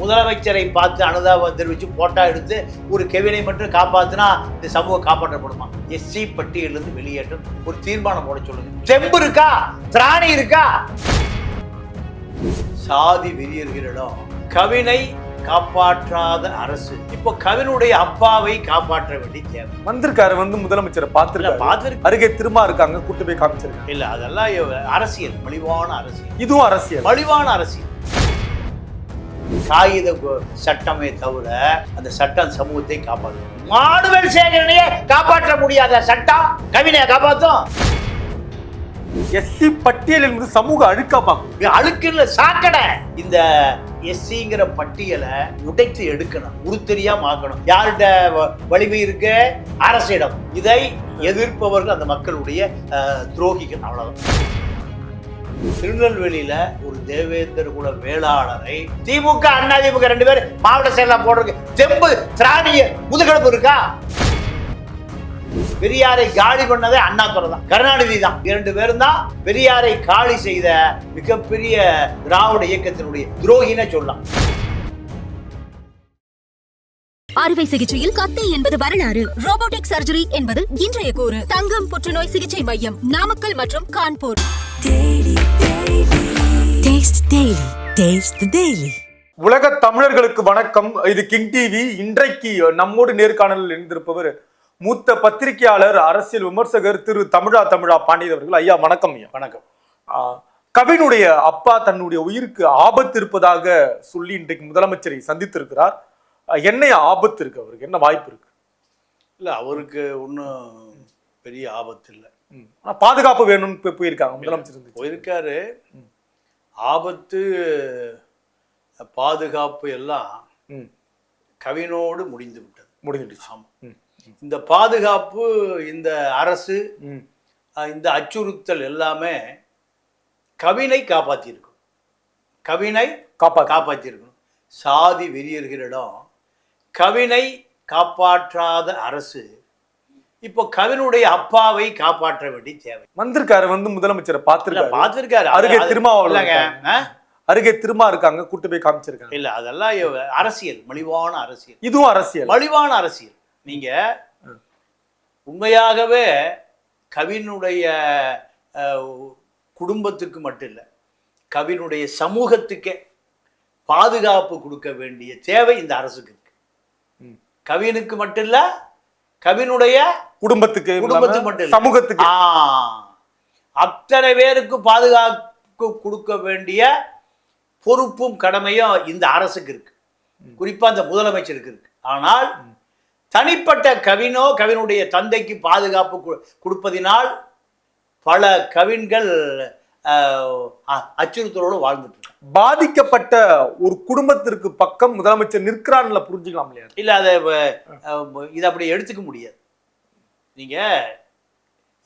முதலமைச்சரை பார்த்து அனுதாபம் தெரிவித்து போட்டோ எடுத்து ஒரு கெவினை மட்டும் காப்பாத்தினா இந்த சமூகம் காப்பாற்றப்படுமா? எஸ்சி பட்டியலிருந்து வெளியேற்றம். ஒரு தீர்மானம் போட சொல்லுங்க. தெம்பு இருக்கா? திராணி இருக்கா? சாதி வெறியர்களிடம் கவினை காப்பாற்றாத அரசு. இப்போ கவினுடைய அப்பாவை காப்பாற்ற வேண்டிய தேவை. வந்திருக்காரு வந்து முதலமைச்சரை பார்த்திருக்காரு. பார்த்திருக்க அருகே திரும்ப இருக்காங்க கூட்டு போய் காமிச்சிருக்காங்க. இல்ல அதெல்லாம் அரசியல் மலிவான அரசியல். இதுவும் அரசியல். மலிவான அரசியல். காகித சட்டமே தவிர அந்த சட்டம் சமூகத்தை காப்பாற்றும். மாடுவல் சேகரனையே காப்பாற்ற முடியாத சட்டம். கவினையை காப்பாத்தும். எஸ்சி பட்டியலில் இருந்து சமூக அழுக்கா பார்க்கணும் இது அழுக்குல சாக்கடை. இந்த எஸ்சிங்கிற பட்டியலை உடைத்து எடுக்கணும். உருத்தெரியாம ஆக்கணும். யார்கிட்ட வலிமை இருக்கு? அரசிடம். இதை எதிர்ப்பவர்கள் அந்த மக்களுடைய துரோகிகள். அவ்வளவுதான். திருநெல்வேலியில ஒரு தேவேந்திர குல வேளாளரை திமுக அண்ணா திமுக ரெண்டு பேரும் மாவட்ட செயலாம் போடுறதுக்கு தெம்பு திராணிய முதுகெலும்பு இருக்கா? பெரியாரை காலி பண்ணதே அண்ணாதுரை தான். கருணாநிதி தான். இரண்டு பேரும் தான் பெரியாரை காலி செய்த மிகப்பெரிய திராவிட இயக்கத்தினுடைய துரோகின்னு சொல்லலாம். அறுவை சிகிச்சையில் கத்தி என்பது வரலாறு. ரோபோட்டிக் சர்ஜரி என்பது இன்றைய கூறு. தங்கம் புற்றுநோய் சிகிச்சை மையம் நாமக்கல் மற்றும் Kanpur. Taste Daily. Taste the Daily. உலக தமிழர்களுக்கு வணக்கம். இது கிங் டிவி இன்றைக்கு நம்மோடு நேர்காணலில் இருந்திருப்பவர் மூத்த பத்திரிகையாளர் அரசியல் விமர்சகர் திரு தமிழா தமிழா பாண்டியன் அவர்கள். ஐயா வணக்கம் ஐயா. வணக்கம். கவினுடைய அப்பா தன்னுடைய உயிருக்கு ஆபத்து இருப்பதாக சொல்லி இன்றைக்கு முதலமைச்சரை சந்தித்திருக்கிறார். என்ன ஆபத்து இருக்கு அவருக்கு? என்ன வாய்ப்பு இருக்கு? இல்ல அவருக்கு ஒன்றும் பெரிய ஆபத்து இல்லை. ம். ஆனா பாதுகாப்பு வேணும்னு போய் போயிருக்காங்க முதலமைச்சர். போயிருக்காரு. ஆபத்து பாதுகாப்பு எல்லாம் கவினோடு முடிந்து விட்டது. முடிஞ்சிடுச்சு. ஆமா. ம். இந்த பாதுகாப்பு இந்த அரசு இந்த அச்சுறுத்தல் எல்லாமே கவினை காப்பாத்தியிருக்கும். கவினை காப்பா காப்பாத்தியிருக்கணும். சாதி வெறியர்களிடம் கவினை காப்பாற்றாத அரசு இப்போ கவினுடைய அப்பாவை காப்பாற்ற வேண்டிய தேவை. வந்திருக்காரு வந்து முதலமைச்சரை பார்த்திருக்காரு. பார்த்திருக்காரு. அருகே. ஆ? அருகே திரும்ப இருக்காங்க கூட்டு போய் காமிச்சிருக்காங்க. இல்ல அதெல்லாம் அரசியல் மலிவான அரசியல். இதுவும் அரசியல். மலிவான அரசியல். நீங்க உண்மையாகவே கவினுடைய குடும்பத்துக்கு மட்டும் இல்லை கவினுடைய சமூகத்துக்கே பாதுகாப்பு கொடுக்க வேண்டிய தேவை இந்த அரசுக்கு. கவினுக்கு மட்டும் இல்ல கவினுடைய குடும்பத்துக்கு குடும்பத்துக்கு மட்டும். சமூகத்துக்கு. அத்தனை பேருக்கு பாதுகாப்பு கொடுக்க வேண்டிய பொறுப்பும் கடமையும் இந்த அரசுக்கு இருக்கு. குறிப்பா இந்த முதலமைச்சருக்கு இருக்கு. ஆனால் தனிப்பட்ட கவினோ கவினுடைய தந்தைக்கு பாதுகாப்பு கொடுப்பதினால் பல கவின்கள் அச்சுறுத்தலோடு வாழ்ந்துட்டு இருக்காங்க பாதிக்கப்பட்ட ஒரு குடும்பத்திற்கு பக்கம் முதலமைச்சர் நிற்கிறான்ல புரிஞ்சுக்கலாம் இல்லையா? இல்ல அதை இதை அப்படி எடுத்துக்க முடியாது. நீங்க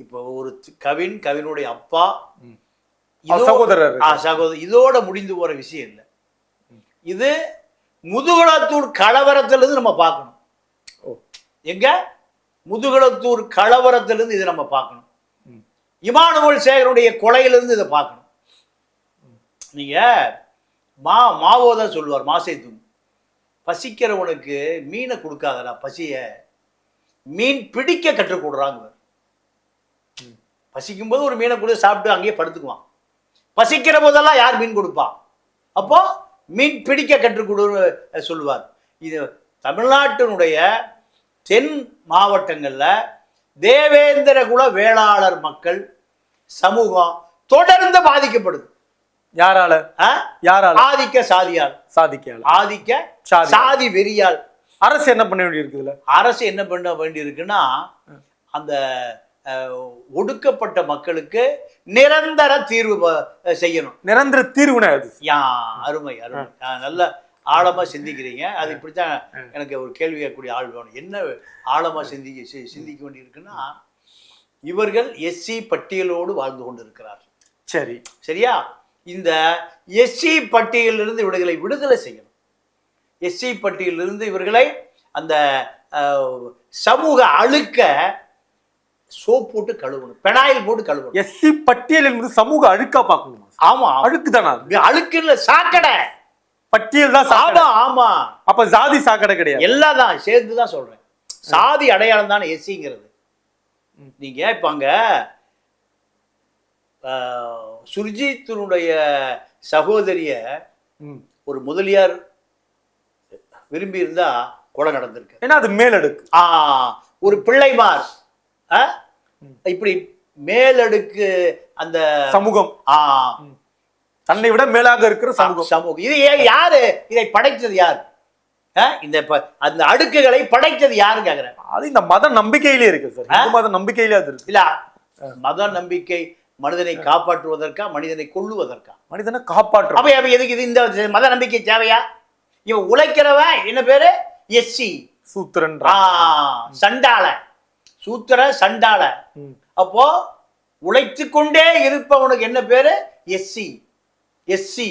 இப்போ ஒரு கவின் கவினுடைய அப்பா சகோதரர் சகோதரர் இதோட முடிந்து போற விஷயம் இல்லை. இது முதுகுளத்தூர் கலவரத்திலிருந்து நம்ம பார்க்கணும். எங்க? முதுகுளத்தூர் கலவரத்திலிருந்து இதை நம்ம பார்க்கணும். இமானுவல் சேகருடைய கொலையிலிருந்து இதை பார்க்கணும். நீங்க மா மாவோ தான் சொல்லுவார் மாசை பசிக்கிறவனுக்கு மீனை கொடுக்காதடா பசிய. மீன் பிடிக்க கற்றுக் கொடுறாங்க பசிக்கும்போது ஒரு மீனை கொடுத்து சாப்பிட்டு அங்கேயே படுத்துக்குவான். பசிக்கிற போதெல்லாம் யார் மீன் கொடுப்பான் அப்போ மீன் பிடிக்க கற்றுக் சொல்லுவார். இது தமிழ்நாட்டினுடைய தென் மாவட்டங்களில் தேவேந்திர குல வேளாளர் மக்கள் சமூகம் தொடர்ந்து பாதிக்கப்படுது. யாரால? யாரால? ஆதிக்க சாதியால். சாதிக்கல ஆதிக்க சாதி. வெறியால். அரசு என்ன பண்ண வேண்டி இருக்குதுல அரசு என்ன பண்ண வேண்டி இருக்குன்னா அந்த ஒடுக்கப்பட்ட மக்களுக்கு நிரந்தர தீர்வு செய்யணும். நிரந்தர தீர்வுனா யா அருமை அருமை. நல்ல ஆழமா சிந்திக்கிறீங்க. அது இப்படித்தான் எனக்கு ஒரு கேள்வி கேட்கக்கூடிய ஆள் வேணும். என்ன ஆழமா சிந்திக்க சி- சிந்திக்க வேண்டியிருக்குன்னா இவர்கள் எஸ்சி பட்டியலோடு வாழ்ந்து கொண்டிருக்கிறார் சரி. சரியா? இந்த எஸ்சி பட்டியலிருந்து இவர்களை விடுதலை செய்யணும். எஸ்சி பட்டியலிருந்து இவர்களை அந்த சமூக அழுக்க சோப் போட்டு கழுவணும். பெனாயில் போட்டு கழுவணும். எஸ்சி பட்டியலில் இருந்து சமூக அழுக்கா பார்க்கணுமா? ஆமா. அழுக்கு தானா அழுக்கு இல்ல சாக்கடை. பட்டியல் தான் சாக்கடை. ஆமா அப்ப ஜாதி சாக்கடை கிடையாது. எல்லாம் தான் சேர்த்து தான் சொல்றேன். சாதி அடையாளம் தானே எஸ்சிங்கிறது. நீங்க இப்ப அங்க சுர்ஜித்தினுடைய சகோதரிய. ஒரு முதலியார் விரும்பி இருந்தா கொலை நடந்திருக்கு. ஏன்னா அது மேலடுக்கு. ஆ ஒரு பிள்ளைமார்? இப்படி மேலடுக்கு அந்த சமூகம். ஆ தன்னை விட மேலாக இருக்கிற சமூகம். சமூகம். இது ஏன் யாரு? இதை படைத்தது யார்? இந்த அந்த அடுக்குகளை படைத்தது யாருன்னு கேக்குறேன். அது இந்த மத நம்பிக்கையிலே இருக்கு சார். மத நம்பிக்கையிலே அது இருக்கு. இல்ல மத நம்பிக்கை மனிதனை காப்பாற்றுவதற்கா மனிதனை கொள்ளுவதற்கா மனிதனை காப்பாற்ற. அப்ப அப்ப எதுக்கு இது இந்த மத நம்பிக்கை தேவையா? இவன் உழைக்கிறவன் என்ன பேரு? எஸ்சி சூத்திரன் ஆ சண்டாள. சூத்திர சண்டாள. ம். அப்போ உழைத்து கொண்டே இருப்பவனுக்கு என்ன பேரு? எஸ்சி எஸ்சி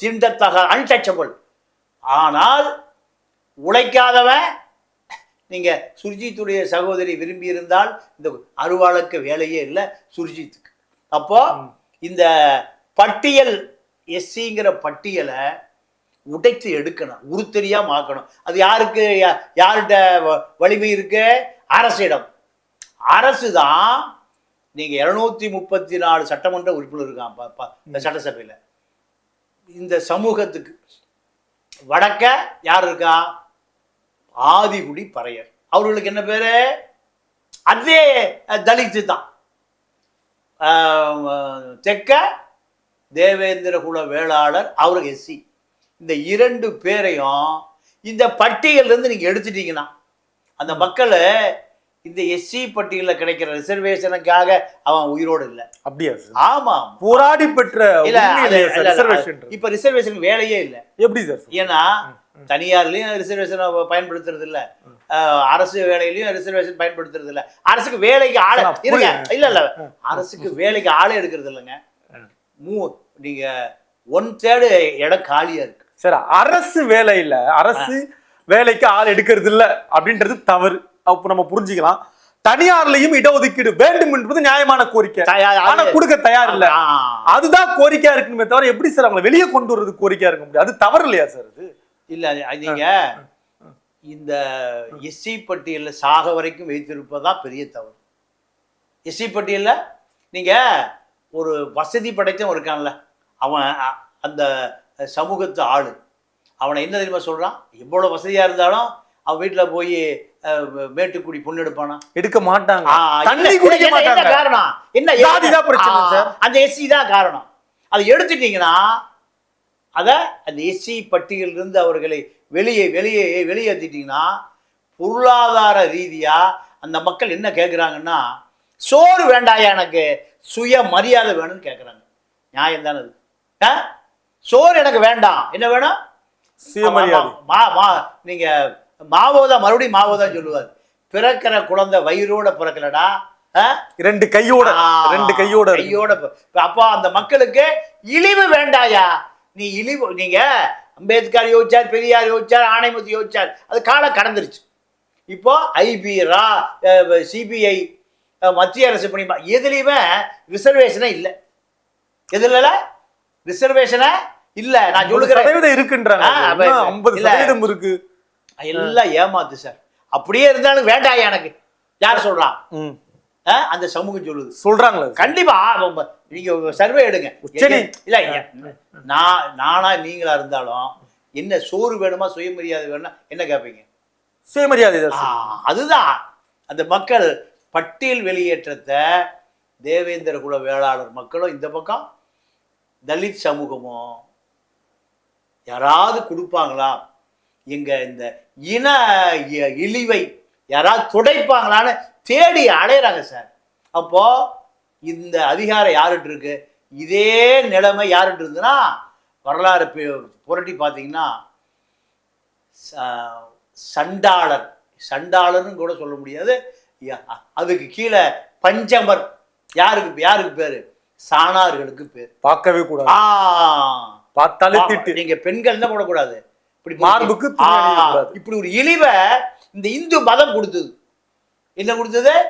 தீண்டத்தக அன்டச்சபிள் ஆனால் உழைக்காதவன் நீங்க சுர்ஜித்துடைய சகோதரி விரும்பி இருந்தால் இந்த அருவாளுக்கு வேலையே இல்லை சுர்ஜித்துக்கு. அப்போ இந்த பட்டியல் எஸ்சிங்கிற பட்டியலை உடைத்து எடுக்கணும் உருத்தரியா மாக்கணும். அது யாருக்கு யார்கிட்ட வலிமை இருக்கு? அரசிடம். அரசு தான் நீங்க இருநூத்தி முப்பத்தி நாலு சட்டமன்ற உறுப்பினர் இருக்கான் இந்த சட்டசபையில. இந்த சமூகத்துக்கு வடக்க யார் இருக்கா? ஆதிகுடி பறையர். அவர்களுக்கு என்ன பேரு? அதே தலித்து தான். தெற்க தேவேந்திர குல வேளாளர் அவருக்கு எஸ்சி. இந்த இரண்டு பேரையும் இந்த பட்டியல்ல இருந்து நீங்க எடுத்துட்டீங்கன்னா அந்த மக்கள் இந்த எஸ்சி பட்டியலில் கிடைக்கிற ரிசர்வேஷனுக்காக அவன் உயிரோடு இல்லை. அப்படியா ஆமா. போராடி பெற்ற இப்ப ரிசர்வேஷன் வேலையே இல்லை. எப்படி சார் ஏன்னா தனியார்லயும் ரிசர்வேஷன் பயன்படுத்துறது இல்ல. அரசு வேலையிலயும் ரிசர்வேஷன் பயன்படுத்துறது இல்ல. அரசுக்கு வேலைக்கு ஆளை இருங்க. இல்ல இல்ல. அரசுக்கு வேலைக்கு ஆளே எடுக்கிறது இல்லைங்க. மூ நீங்க ஒன் தேர்டு இடம் காலியா இருக்கு. சார் அரசு வேலையில அரசு வேலைக்கு ஆள் எடுக்கிறது இல்ல அப்படின்றது தவறு. நம்ம புரிஞ்சுக்கலாம். தனியார்லயும் இடஒதுக்கீடு வேண்டும் என்பது நியாயமான கோரிக்கை. ஆனா கொடுக்க தயார் இல்ல. அதுதான் கோரிக்கையா இருக்குமே தவிர எப்படி சார் அவங்களை வெளியே கொண்டு வர்றது கோரிக்கையா இருக்க முடியும்? அது தவறு இல்லையா சார் அது? இல்ல நீங்க இந்த எஸ்சி பட்டியல்ல சாக வரைக்கும் வைத்திருப்பதுதான் பெரிய தவறு. எஸ்சி பட்டியல்ல நீங்க ஒரு வசதி படைத்தவன் இருக்கான்ல அவன் அந்த சமூகத்து ஆளு. அவனை என்ன தெரியுமா சொல்றான்? எவ்வளவு வசதியா இருந்தாலும் அவன் வீட்டுல போய் மேட்டுக்குடி பொண்ணு எடுப்பானா? எடுக்க மாட்டாங்க. தண்ணி குடிக்க மாட்டாங்க. காரணம்? என்ன ஜாதி தான் பிரச்சனை, சார். அந்த எஸ்சி தான் காரணம். அதை எடுத்துட்டீங்கன்னா அத அந்த எஸ்சி பட்டியலிருந்து அவர்களை வெளியே வெளியே வெளியேற்றிட்டீங்கன்னா பொருளாதார ரீதியா அந்த மக்கள் என்ன கேட்குறாங்கன்னா சோறு வேண்டாயா எனக்கு? சுய மரியாதை வேணும்னு கேட்குறாங்க நியாயம் தானே அது? சோறு எனக்கு வேண்டாம். என்ன வேணும்? சுயமரியாதை மா மா நீங்க மாவோதா மறுபடியும் மாவோதான் சொல்லுவார். பிறக்கிற குழந்தை வயிறோட பிறக்கலடா? ரெண்டு கையோட ரெண்டு கையோட. கையோட அப்போ அந்த மக்களுக்கு இழிவு வேண்டாயா? நீ இழிவு நீங்க அம்பேத்கர் யோசிச்சார் பெரியார் யோசிச்சார் ஆணைமுத்தி யோசிச்சார் அது காலம் கடந்துருச்சு. இப்போ ஐபி ரா சிபிஐ மத்திய அரசு பணி எதுலையுமே ரிசர்வேஷனே இல்லை. எதுல ரிசர்வேஷனே இல்ல. நான் சொல்லுகிறேன். இருக்குன்றாங்க. ஐம்பது இருக்கு? எல்லாம் ஏமாத்து சார் அப்படியே இருந்தாலும் வேண்டாயா எனக்கு. யார் சொல்றான் அந்த சமூகம் சொல்லுது. சொல்றாங்களா? கண்டிப்பா நீங்க சர்வே எடுங்க. உச்சநீ- இல்ல நான் நானா நீங்களா இருந்தாலும் என்ன சோறு வேணுமா சுயமரியாதை வேணுமா என்ன கேட்பீங்க சுயமரியாதை. அதுதான். அந்த மக்கள் பட்டியல் வெளியேற்றத்தை தேவேந்திர குல வேளாளர் மக்களும் இந்த பக்கம் தலித் சமூகமும் யாராவது கொடுப்பாங்களா? எங்க இந்த இன இழிவை யாராவது துடைப்பாங்களான்னு தேடி அலையறாங்க சார். அப்போ இந்த அதிகாரம் யாருட்டு இருக்கு? இதே நிலைமை யாருட்டு இருந்துன்னா வரலாறு புரட்டி பார்த்தீங்கன்னா சண்டாளர். சண்டாளர்னு கூட சொல்ல முடியாது. அதுக்கு கீழே பஞ்சமர். யாருக்கு யாருக்கு பேரு? சாணார்களுக்கு பேர். பார்க்கவே கூடாது. பார்த்தாலே திட்டு. நீங்க பெண்கள் என்ன போடக்கூடாது இப்படி மார்புக்கு. இப்படி ஒரு இழிவை இந்த இந்து மதம் கொடுத்தது. என்ன கொடுத்தது?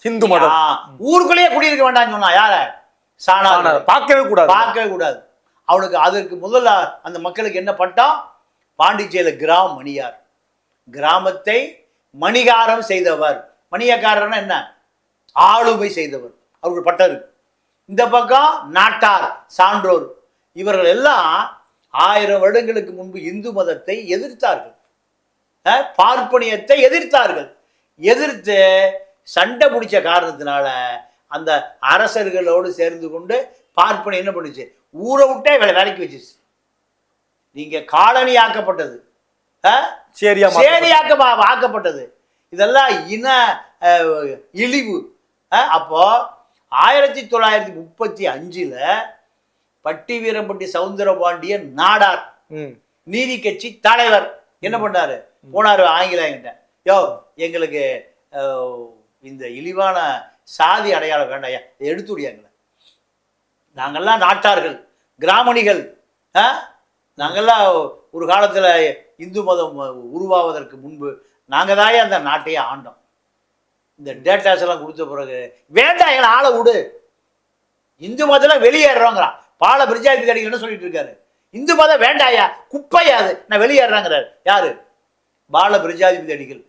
ஹிந்து மதம். ஊருக்குள்ளேயே குடியிருக்க வேண்டாம்னு சொன்னா யார? ஆனா, பார்க்கவே கூடாது. பார்க்கவே கூடாது. அவனுக்கு அதற்கு முதல்ல அந்த மக்களுக்கு என்ன பட்டம்? பாண்டிச்சேரியில கிராம் மணியார். கிராமத்தை மணிகாரம் செய்தவர். மணியக்காரர்னா என்ன? ஆளுமை செய்தவர். அவருக்கு பட்டம் இருக்கு. இந்த பக்கம் நாட்டார் சான்றோர். இவர்கள் எல்லாம் ஆயிரம் வருடங்களுக்கு முன்பு இந்து மதத்தை எதிர்த்தார்கள். பார்ப்பனியத்தை எதிர்த்தார்கள். எதிர்த்து சண்டை பிடிச்ச காரணத்தினால அந்த அரசர்களோடு சேர்ந்து கொண்டு பார்ப்பனியம் என்ன பண்ணுச்சு? ஊரை விட்டே வேலை வேலைக்கு வச்சுச்சு நீங்க காலனி ஆக்கப்பட்டது. சரியா சேரியாக்க ஆக்கப்பட்டது. இதெல்லாம் இன இழிவு. அப்போ ஆயிரத்தி தொள்ளாயிரத்தி முப்பத்தி அஞ்சுல பட்டி வீரம்பட்டி சவுந்தரபாண்டியன் நாடார். ம். நீதி கட்சி தலைவர். என்ன பண்ணாரு? போனாரு ஆங்கிலேயங்கிட்ட யோ எங்களுக்கு இந்த இழிவான சாதி அடையாளம் வேண்டாயா இதை எடுத்துடியாங்கள நாங்கெல்லாம் நாட்டார்கள் கிராமணிகள் ஆ? நாங்கெல்லாம் ஒரு காலத்துல இந்து மதம் உருவாவதற்கு முன்பு நாங்க தாயே அந்த நாட்டையே ஆண்டோம். இந்த டேட்டாஸ் எல்லாம் கொடுத்த பிறகு வேண்டாம் எங்களை ஆளை விடு. இந்து மதத்துல வெளியேறோங்கிறான் பால பிரிஜாதி அடிகள் என்ன சொல்லிட்டு இருக்காரு? இந்து மதம் வேண்டாயா? குப்பையா அது? நான் வெளியேறாங்கிறாரு யாரு? பால பிரஜாதிபதி அடிகள்.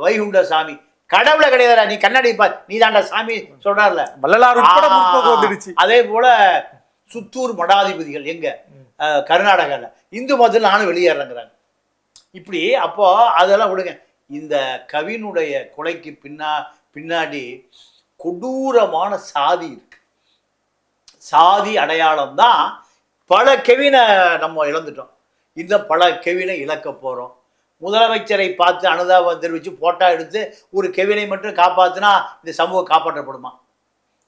வைகுண்ட சாமி. கடவுளை கிடையாதுடா நீ கண்ணாடி பா நீ தாண்டா சாமி சொல்றாருல. வள்ளலார் வந்துடுச்சு. அதே போல சுத்தூர் மடாதிபதிகள் எங்க? அஹ், கர்நாடகால. இந்து மதத்தில் நானும் வெளியேறேங்கிறாங்க இப்படி அப்போ அதெல்லாம் விடுங்க. இந்த கவினுடைய கொலைக்கு பின்னா பின்னாடி கொடூரமான சாதி இருக்கு. சாதி அடையாளம் தான் பல கெவினை நம்ம இழந்துட்டோம். இன்னும் பல கெவினை இழக்க போகிறோம் முதலமைச்சரை பார்த்து அனுதாபம் தெரிவித்து ஃபோட்டோ எடுத்து ஒரு கெவினை மட்டும் காப்பாற்றினா இந்த சமூகம் காப்பாற்றப்படுமா?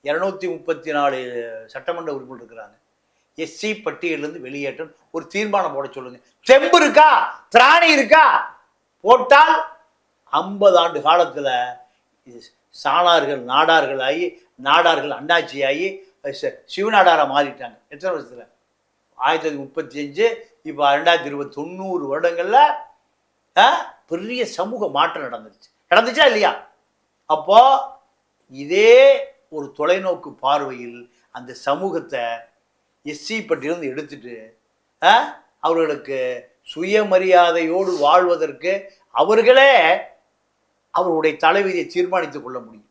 இரநூத்தி முப்பத்தி நாலு சட்டமன்ற உறுப்பினர் இருக்கிறாங்க. எஸ்சி பட்டியலிருந்து வெளியேற்றம் ஒரு தீர்மானம் போட சொல்லுங்க. தெம்பு இருக்கா? திராணி இருக்கா? போட்டால் ஐம்பது ஆண்டு காலத்தில் சாணார்கள் நாடார்கள் ஆகி நாடார்கள் அண்ணாச்சி ஆகி சிவநாடாரா மாறிட்டாங்க. எத்தனை வருஷத்தில்? ஆயிரத்தி தொள்ளாயிரத்தி முப்பத்தி அஞ்சு இப்போ ரெண்டாயிரத்தி இருபது தொண்ணூறு வருடங்களில் பெரிய சமூக மாற்றம் நடந்துருச்சு. நடந்துச்சா இல்லையா? அப்போது இதே ஒரு தொலைநோக்கு பார்வையில் அந்த சமூகத்தை எஸ்சி பட்டியிலிருந்து எடுத்துட்டு அவர்களுக்கு சுயமரியாதையோடு வாழ்வதற்கு அவர்களே அவருடைய தலைவிதியை தீர்மானித்து கொள்ள முடியும்.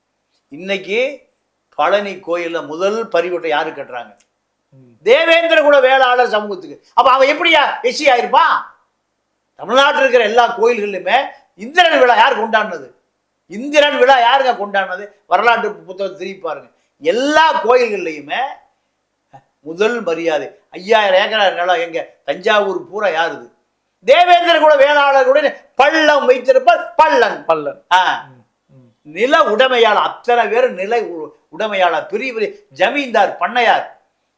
இன்னைக்கு பழனி கோயில்ல முதல் பரிவட்டை யாரு கட்டுறாங்க? தேவேந்திர குல வேளாளர் சமூகத்துக்கு. அப்ப அவன் எப்படியா? எஸ்சி ஆயிருப்பான் தமிழ்நாட்டில் இருக்கிற எல்லா கோயில்களிலுமே இந்திரன் விழா யார் கொண்டாடினது இந்திரன் விழா யாருங்க கொண்டாடினது? வரலாற்று புத்தகம் திருப்பி பாருங்க. எல்லா கோயில்கள்லையுமே முதல் மரியாதை. ஐயாயிரம் ஏக்கர் நிலம் எங்க தஞ்சாவூர் பூரா யாருது? தேவேந்திர குல வேளாளர்களுடன் பள்ளம் வைத்திருப்பார். பள்ளன். பல்லன் ஆ. நில உடைமையாளர் அத்தனை பேர் நில உடைமையாளர். பெரிய பெரிய ஜமீன்தார் பண்ணையார்.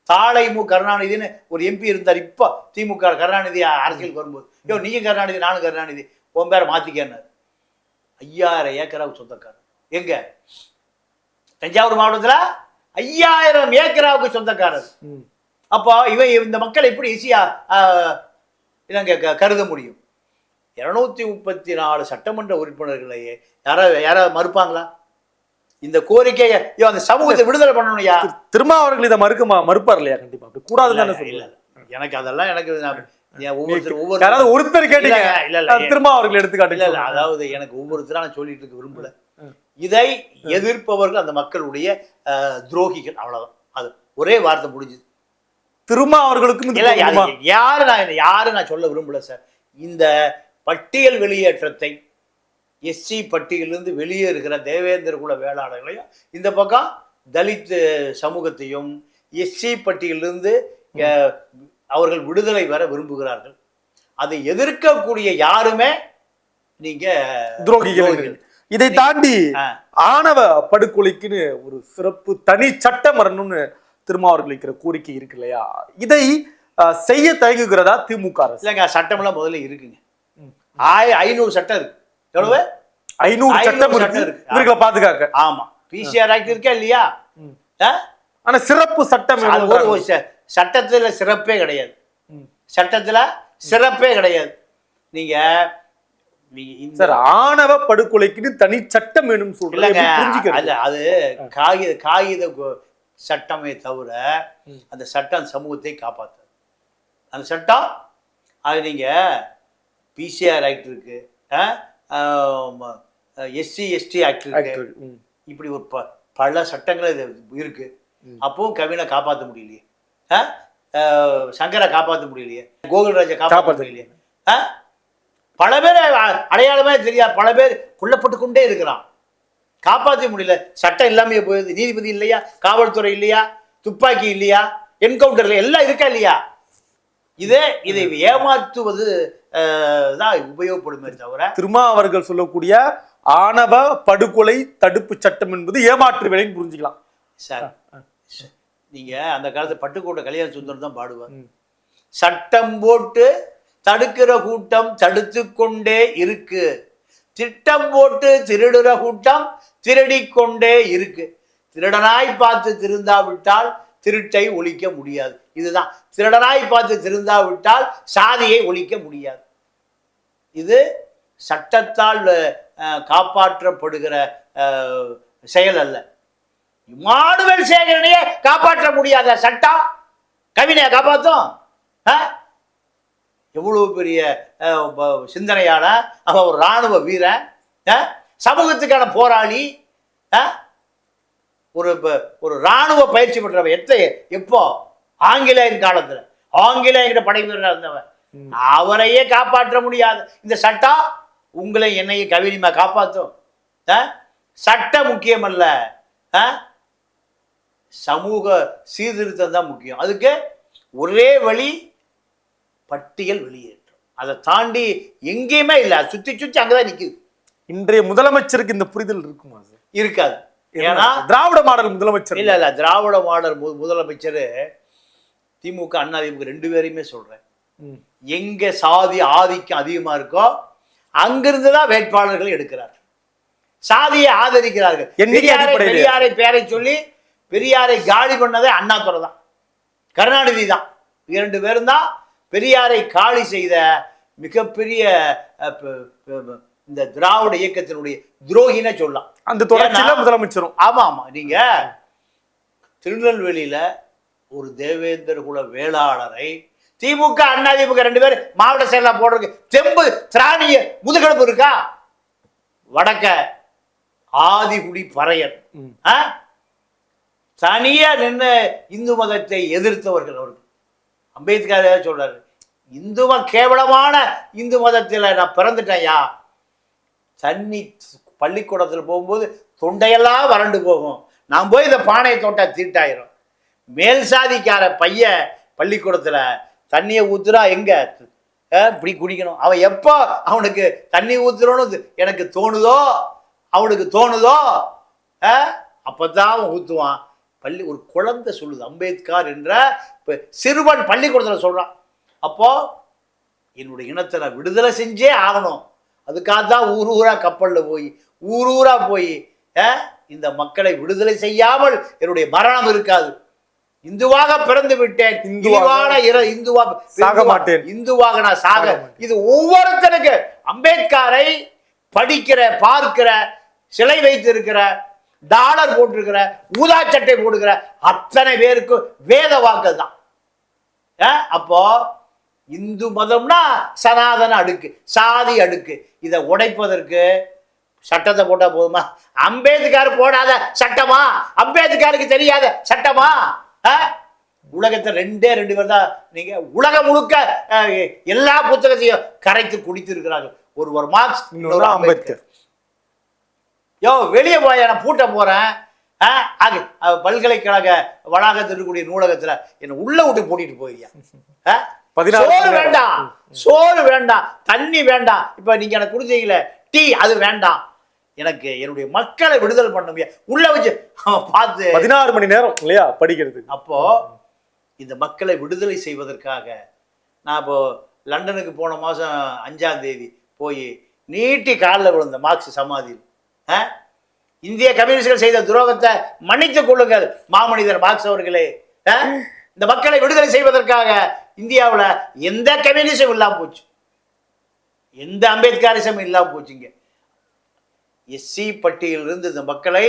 தாளை மு கருணாநிதினு ஒரு எம்பி இருந்தார். இப்போ திமுக கருணாநிதி அரசியலுக்கு வரும்போது. யோ நீங்க கருணாநிதி நானும் கருணாநிதி. உன் பேரை மாத்திக்கன்னார். ஐயாயிரம் ஏக்கராவுக்கு சொந்தக்காரர். எங்க? தஞ்சாவூர் மாவட்டத்துல ஐயாயிரம் ஏக்கராவுக்கு சொந்தக்காரர். அப்போ இவன் இந்த மக்கள் எப்படி ஈஸியா இவங்க க- கருத முடியும்? இருநூத்தி முப்பத்தி நாலு சட்டமன்ற உறுப்பினர்களையே யாராவது யாராவது மறுப்பாங்களா? இந்த கோரிக்கையை ஐயோ அந்த சமூகத்தை விடுதலை பண்ணணும்யா? திருமாவர்கள் இதை மறுக்க மா- மறுப்பார் இல்லையா? கண்டிப்பா அப்படி தானே இல்ல, இல்ல. எனக்கு அதெல்லாம் எனக்கு ஒவ்வொருத்தர் ஒவ்வொரு யாராவது ஒருத்தர் கேட்டீங்க. இல்ல, இல்ல. திருமாவர்கள் எடுத்துக்காட்டு இல்ல அதாவது எனக்கு ஒவ்வொருத்தரா நான் சொல்லிட்டு இருக்க விரும்பல. இதை எதிர்ப்பவர்கள் அந்த மக்களுடைய துரோகிகள் அவ்வளவுதான். அது ஒரே வார்த்தை முடிஞ்சுது. பொருந்துமா? அது யாரு நான் யாரு நான் சொல்ல விரும்பல சார்? இந்த பட்டியல் வெளியேற்றத்தை எஸ்சி பட்டியலிருந்து வெளியேறுகிற தேவேந்திர குல வேளாளர்களையும் இந்த பக்கம் தலித் சமூகத்தையும் எஸ்சி பட்டியலிருந்து அவர்கள் விடுதலை பெற விரும்புகிறார்கள். அதை எதிர்க்கக்கூடிய யாருமே நீங்க துரோகிகள் இதை தாண்டி. ஆணவ படுகொலைக்குன்னு ஒரு சிறப்பு தனி சட்டம் வரணும்னு திருமாவர்கள் வைக்கிற கோரிக்கை இருக்கு இல்லையா? இதை செய்ய தயங்குகிறதா திமுக அரசு? இல்லைங்க சட்டமெல்லாம் முதல்ல இருக்குங்க. ஆய ஐநூறு சட்டம் இருக்கு. எவ்வளவு? ஐநூறு சட்டம் இருக்கு. இவர்களை பாதுகாக்க ஆமா. பிசிஆர் ஆக்ட் இருக்கா இல்லையா? ஆனா சிறப்பு சட்டம் சட்டத்துல சிறப்பே கிடையாது. சட்டத்துல சிறப்பே கிடையாது. நீங்க சார் ஆணவ படுகொலைக்குன்னு தனி சட்டம் வேணும் புரிஞ்சுக்கிறது? அது காகித காகித சட்டமே தவிர அந்த சட்டம் சமூகத்தை காப்பாற்றாது அந்த சட்டம் அது நீங்கள் பிசிஆர் ஆக்ட் இருக்கு. எஸ்சி எஸ்டி ஆக்ட் இருக்கு. இப்படி ஒரு ப பல சட்டங்கள் இது இருக்கு. அப்பவும் கவினை காப்பாற்ற முடியலையே. சங்கரை காப்பாற்ற முடியலையே. கோகுல்ராஜை காப்பாற்ற காப்பாத்த முடியலையே? பல பேர் அடையாளமே தெரியாது பல பேர் கொல்லப்பட்டு கொண்டே இருக்கிறான். காப்பாற்ற முடியல. சட்டம் இல்லாமையே போகுது. நீதிபதி இல்லையா? காவல்துறை இல்லையா? துப்பாக்கி இல்லையா? என்கவுண்டர்ல எல்லாம் இருக்கா இல்லையா? இதே இதை ஏமாற்றுவது தான் உபயோகப்படுமே தவிர திருமா அவர்கள் சொல்லக்கூடிய ஆணவ படுகொலை தடுப்பு சட்டம் என்பது ஏமாற்று வேலைன்னு புரிஞ்சுக்கலாம். சார் நீங்க அந்த காலத்து பட்டுக்கோட்டை கல்யாண சுந்தரம் தான் பாடுவார். சட்டம் போட்டு தடுக்கிற கூட்டம் தடுத்து கொண்டே இருக்கு. திட்டம் போட்டு திருடுற கூட்டம் திருடிக் கொண்டே இருக்கு. திருடனாய் பார்த்து திருந்தாவிட்டால் திருட்டை ஒழிக்க முடியாது. இதுதான். திருடனாய் பார்த்து திருந்தாவிட்டால் சாதியை ஒழிக்க முடியாது. இது சட்டத்தால் காப்பாற்றப்படுகிற செயல் அல்ல. மாடுவல் சேகரனையே காப்பாற்ற முடியாத சட்டம் கவினையை காப்பாற்றும் ஆ? எவ்வளவு பெரிய சிந்தனையான அவன் ஒரு இராணுவ வீரன். ஆ? சமூகத்துக்கான போராளி. ஆ? ஒரு இப்போ ஒரு இராணுவ பயிற்சி பெற்றவன். எத்த எப்போ? ஆங்கிலேயன் காலத்துல. ஆங்கிலேயங்கிட்ட படை வீரராக இருந்தவன். அவரையே காப்பாற்ற முடியாது. இந்த சட்டம் உங்களை என்னையும் கவினிமா காப்பாற்றும்? சட்டம் முக்கியம் அல்ல? சமூக சீர்திருத்தம் தான் முக்கியம். அதுக்கு ஒரே வழி பட்டியல் வெளியேற்றம். அதை தாண்டி எங்கேயுமே இல்லை. அது சுத்தி சுத்தி அங்கதான் நிக்குது. இன்றைய முதலமைச்சருக்கு இந்த புரிதல் இருக்குமா இருக்காது. ஏன்னா திராவிட மாடல் முதலமைச்சர். இல்ல இல்ல திராவிட மாடல் முதலமைச்சர் திமுக அண்ணா திமுக ரெண்டு பேரையுமே சொல்றேன். ம். எங்க சாதி ஆதிக்கம் அதிகமா இருக்கோ அங்கிருந்து தான் வேட்பாளர்கள் எடுக்கிறார். சாதியை ஆதரிக்கிறார்கள். பெரியாரை பேரை சொல்லி பெரியாரை காலி பண்ணதே அண்ணாதுரை தான். கருணாநிதி தான். இரண்டு பேரும் தான் பெரியாரை காலி செய்த மிகப்பெரிய இந்த திராவிட இயக்கத்தினுடைய துரோகினே சொல்லலாம். அந்த தொடர்ச்சியில முதலமைச்சரும். ஆமா ஆமா. நீங்க திருநெல்வேலியில ஒரு தேவேந்திர குல வேளாளரை திமுக அண்ணா திமுக ரெண்டு பேர் மாவட்ட செயலா போடுறதுக்கு தெம்பு திராணிய முதுகெலும்பு இருக்கா? வடக்க ஆதிகுடி. ஆ? தனியா நின்று இந்து மதத்தை எதிர்த்தவர்கள் அவர்கள். அம்பேத்கர் சொல்றாரு இந்து ம கேவலமான இந்து மதத்தில் நான் பிறந்துட்டேன்யா. தண்ணி பள்ளிக்கூடத்தில் போகும்போது தொண்டையெல்லாம் வறண்டு போகும். நான் போய் இந்த பானையை தொட்டா தீட்டாயிரும். மேல் சாதிக்கார பையன் பள்ளிக்கூடத்தில் தண்ணியை ஊத்துறா எங்க? இப்படி குடிக்கணும். அவன் எப்போ அவனுக்கு தண்ணி ஊத்துறோன்னு எனக்கு தோணுதோ? அவனுக்கு தோணுதோ? அப்போ அப்பதான் அவன் ஊத்துவான். பள்ளி ஒரு குழந்தை சொல்லுது அம்பேத்கர் என்ற இப்போ சிறுவன் பள்ளிக்கூடத்தில் சொல்றான். அப்போ என்னுடைய இனத்தை நான் விடுதலை செஞ்சே ஆகணும். அதுக்காக தான் ஊர் ஊரா கப்பலில் போய் ஊர் ஊரா போய் இந்த மக்களை விடுதலை செய்யாமல் என்னுடைய மரணம் இருக்காது. இந்துவாக பிறந்து விட்டேன் இர இந்துவா சாக மாட்டேன். இந்துவாக நான் சாக. இது ஒவ்வொருத்தனுக்கு அம்பேத்கரை படிக்கிற பார்க்கிற சிலை வைத்திருக்கிற டாலர் போட்டிருக்கிற ஊதா சட்டை போடுகிற அத்தனை பேருக்கும் வேத வாக்கு தான் அப்போ இந்து மதம்னா சனாதன அடுக்கு சாதி அடுக்கு இதை உடைப்பதற்கு சட்டத்தை போட்டா போதுமா அம்பேத்கர் போடாத சட்டமா அம்பேத்கருக்கு தெரியாத சட்டமா? உலகத்தை ரெண்டே ரெண்டு பேர் தான். நீங்க உலகம் முழுக்க எல்லா புத்தகத்தையும் கரைத்து குடித்திருக்கிறார்கள். ஒருவர் மார்க்ஸ் இன்னொரு அம்பேத்கர். யோ வெளியே போய் நான் பூட்ட போறேன். அது பல்கலைக்கழக வளாகத்தில் இருக்கக்கூடிய நூலகத்துல என்னை உள்ள விட்டு பூட்டிட்டு? பதினாறு சோறு. வேண்டாம். சோறு வேண்டாம். தண்ணி வேண்டாம். இப்ப நீங்க எனக்கு கொடுத்தீங்களே டீ அது வேண்டாம். எனக்கு என்னுடைய மக்களை விடுதலை பண்ண முடியாது உள்ள வச்சு பார்த்து. பதினாறு மணி நேரம் இல்லையா படிக்கிறதுக்கு அப்போ இந்த மக்களை விடுதலை செய்வதற்காக நான் இப்போ லண்டனுக்கு போன மாதம் அஞ்சாம் தேதி போய் நீட்டி காலில் விழுந்த மார்க்ஸ் சமாதியில்? இந்திய கம்யூனிஸ்டுகள் செய்த துரோகத்தை மன்னித்துக் கொள்ளுங்கள் மாமனிதர் மார்க்ஸ் அவர்களே? இந்த மக்களை விடுதலை செய்வதற்காக இந்தியாவுல எந்த கம்யூனிசம் இல்லாம போச்சு. எந்த அம்பேத்கரிசம் இல்லாம போச்சுங்க. எஸ்சி பட்டியலிருந்து இந்த மக்களை.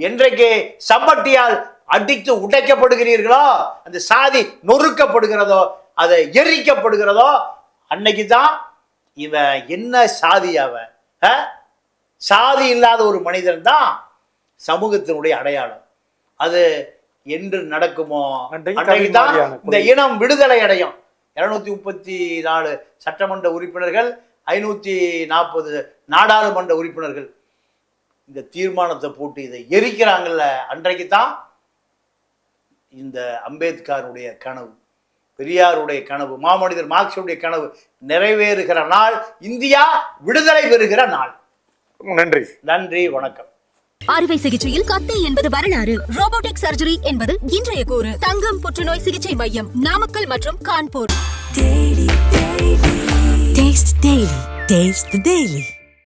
என்றைக்கு சம்பட்டியால் அடித்து உடைக்கப்படுகிறீர்களோ அந்த சாதி நொறுக்கப்படுகிறதோ அதை எரிக்கப்படுகிறதோ அன்னைக்கு தான் இவன் என்ன சாதி அவன்? சாதி இல்லாத ஒரு மனிதன் தான் சமூகத்தினுடைய அடையாளம் அது என்று நடக்குமோ அன்றைக்கு தான் இந்த. இனம் விடுதலை அடையும் இருநூத்தி முப்பத்தி நாலு சட்டமன்ற உறுப்பினர்கள் ஐநூத்தி நாற்பது நாடாளுமன்ற உறுப்பினர்கள் இந்த தீர்மானத்தை போட்டு இதை எரிக்கிறாங்கல்ல அன்றைக்கு தான் இந்த அம்பேத்கருடைய கனவு பெரியாருடைய கனவு மாமனிதர் மார்க்சுடைய கனவு நிறைவேறுகிற நாள் இந்தியா விடுதலை பெறுகிற நாள். நன்றி. நன்றி வணக்கம். அறுவை சிகிச்சையில் கத்தை என்பது வரலாறு. ரோபோட்டிக் சர்ஜரி என்பது இன்றைய கூறு. தங்கம் புற்றுநோய் சிகிச்சை மையம் நாமக்கல் மற்றும் கான்பூர். Taste